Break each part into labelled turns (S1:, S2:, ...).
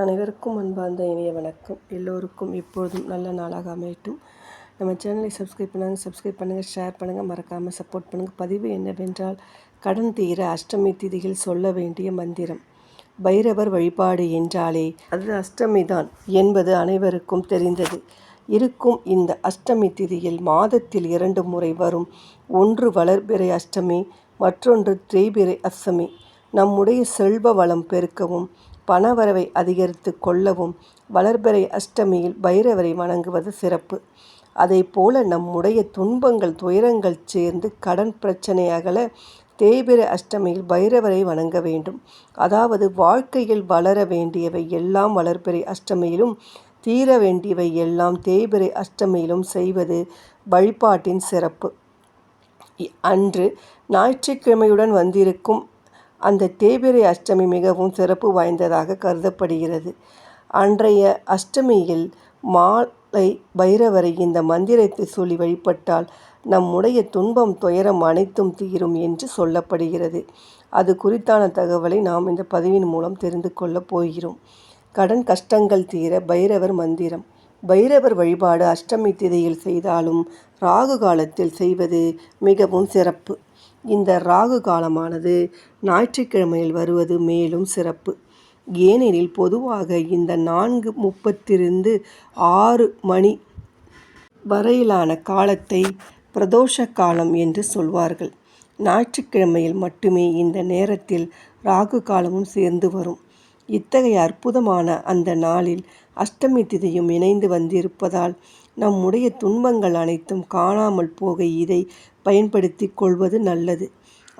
S1: அனைவருக்கும் அன்பார்ந்த இனிய வணக்கம். எல்லோருக்கும் எப்போதும் நல்ல நாளாக அமையட்டும். நம்ம சேனலை சப்ஸ்கிரைப் பண்ணாங்க சப்ஸ்கிரைப் பண்ணுங்கள் ஷேர் பண்ணுங்கள் மறக்காமல் சப்போர்ட் பண்ணுங்கள் பதிவு என்னவென்றால் கடன் தீர அஷ்டமி திதியில் சொல்ல வேண்டிய மந்திரம். பைரவர் வழிபாடு என்றாலே அது அஷ்டமி தான் என்பது அனைவருக்கும் தெரிந்தது. இருக்கும் இந்த அஷ்டமி திதியில் மாதத்தில் இரண்டு முறை வரும். ஒன்று வளர்பிறை அஷ்டமி மற்றொன்று தேய்பிறை அஷ்டமி. நம்முடைய செல்வ வளம் பெருக்கவும் பணவரவை அதிகரித்து கொள்ளவும் வளர்பிறை அஷ்டமியில் பைரவரை வணங்குவது சிறப்பு. அதை போல நம்முடைய துன்பங்கள் துயரங்கள் சேர்ந்து கடன் பிரச்சனை அகல அஷ்டமியில் பைரவரை வணங்க வேண்டும். அதாவது வாழ்க்கையில் வளர வேண்டியவை எல்லாம் வளர்பிறை அஷ்டமியிலும் தீர வேண்டியவை எல்லாம் தேய்பிரை அஷ்டமியிலும் செய்வது வழிபாட்டின் சிறப்பு. அன்று ஞாயிற்றுக்கிழமையுடன் வந்திருக்கும் அந்த தேய்பிறை அஷ்டமி மிகவும் சிறப்பு வாய்ந்ததாக கருதப்படுகிறது. அன்றைய அஷ்டமியில் மாலை பைரவரை இந்த மந்திரத்தை சொல்லி வழிபட்டால் நம்முடைய துன்பம் துயரம் அனைத்தும் தீரும் என்று சொல்லப்படுகிறது. அது குறித்தான தகவலை நாம் இந்த பதிவின் மூலம் தெரிந்து கொள்ளப் போகிறோம். கடன் கஷ்டங்கள் தீர பைரவர் மந்திரம். பைரவர் வழிபாடு அஷ்டமி திதியில் செய்தாலும் ராகு காலத்தில் செய்வது மிகவும் சிறப்பு. இந்த ராகு காலமானது ஞாயிற்றுக்கிழமையில் வருவது மேலும் சிறப்பு. ஏனெனில் பொதுவாக இந்த நான்கு முப்பத்திலிருந்து ஆறு மணி வரையிலான காலத்தை பிரதோஷ காலம் என்று சொல்வார்கள். ஞாயிற்றுக்கிழமையில் மட்டுமே இந்த நேரத்தில் ராகு காலமும் சேர்ந்து வரும். இத்தகைய அற்புதமான அந்த நாளில் அஷ்டமி திதியும் இணைந்து வந்திருப்பதால் நம்முடைய துன்பங்கள் அனைத்தும் காணாமல் போக இதை பயன்படுத்தி கொள்வது நல்லது.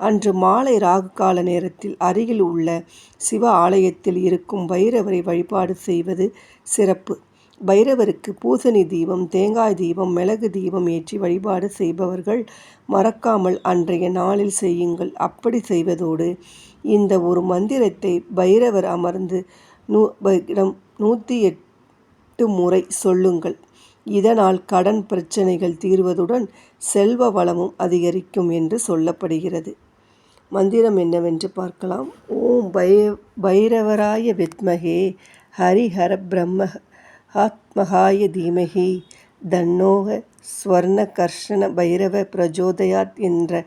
S1: அன்று மாலை ராகு கால நேரத்தில் அருகில் உள்ள சிவ ஆலயத்தில் இருக்கும் பைரவரை வழிபாடு செய்வது சிறப்பு. பைரவருக்கு பூசணி தீபம் தேங்காய் தீபம் மிளகு தீபம் ஏற்றி வழிபாடு செய்பவர்கள் மறக்காமல் அன்றைய நாளில் செய்யுங்கள். அப்படி செய்வதோடு இந்த ஒரு மந்திரத்தை பைரவர் அமர்ந்து நூ நூற்றி எட்டு முறை சொல்லுங்கள். இதனால் கடன் பிரச்சனைகள் தீர்வதுடன் செல்வ வளமும் அதிகரிக்கும் என்று சொல்லப்படுகிறது. மந்திரம் என்னவென்று பார்க்கலாம். ஓம் பய பைரவராய வித்மகே ஹரிஹர பிரம்ம ஆத்மகாய தீமகி தன்னோக ஸ்வர்ண கர்ஷண பைரவ பிரஜோதயாத் என்ற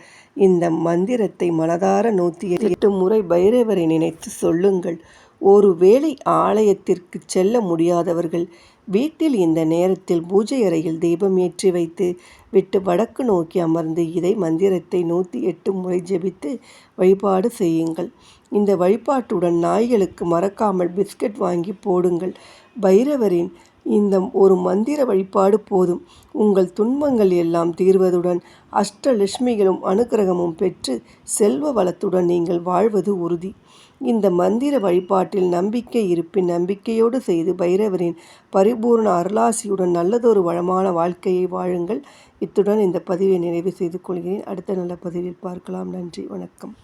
S1: இந்த மந்திரத்தை மனதார நூற்றி எட்டு முறை பைரவரை நினைத்து சொல்லுங்கள். ஒருவேளை ஆலயத்திற்கு செல்ல முடியாதவர்கள் வீட்டில் இந்த நேரத்தில் பூஜை அறையில் தீபம் ஏற்றி வைத்து விட்டு வடக்கு நோக்கி அமர்ந்து இதை மந்திரத்தை நூற்றி எட்டு முறை ஜெபித்து வழிபாடு செய்யுங்கள். இந்த வழிபாட்டுடன் நாய்களுக்கு மறக்காமல் பிஸ்கட் வாங்கி போடுங்கள். பைரவரின் இந்த ஒரு மந்திர வழிபாடு போதும். உங்கள் துன்பங்கள் எல்லாம் தீர்வதுடன் அஷ்டலட்சுமிகளும் அனுகிரகமும் பெற்று செல்வ வளத்துடன் நீங்கள் வாழ்வது உறுதி. இந்த மந்திர வழிபாட்டில் நம்பிக்கை இருப்பின் நம்பிக்கையோடு செய்து பைரவரின் பரிபூர்ண அருளாசியுடன் நல்லதொரு வளமான வாழ்க்கையை வாழுங்கள். இத்துடன் இந்த பதிவை நிறைவு செய்து கொள்கிறேன். அடுத்த நல்ல பதிவில் பார்க்கலாம். நன்றி. வணக்கம்.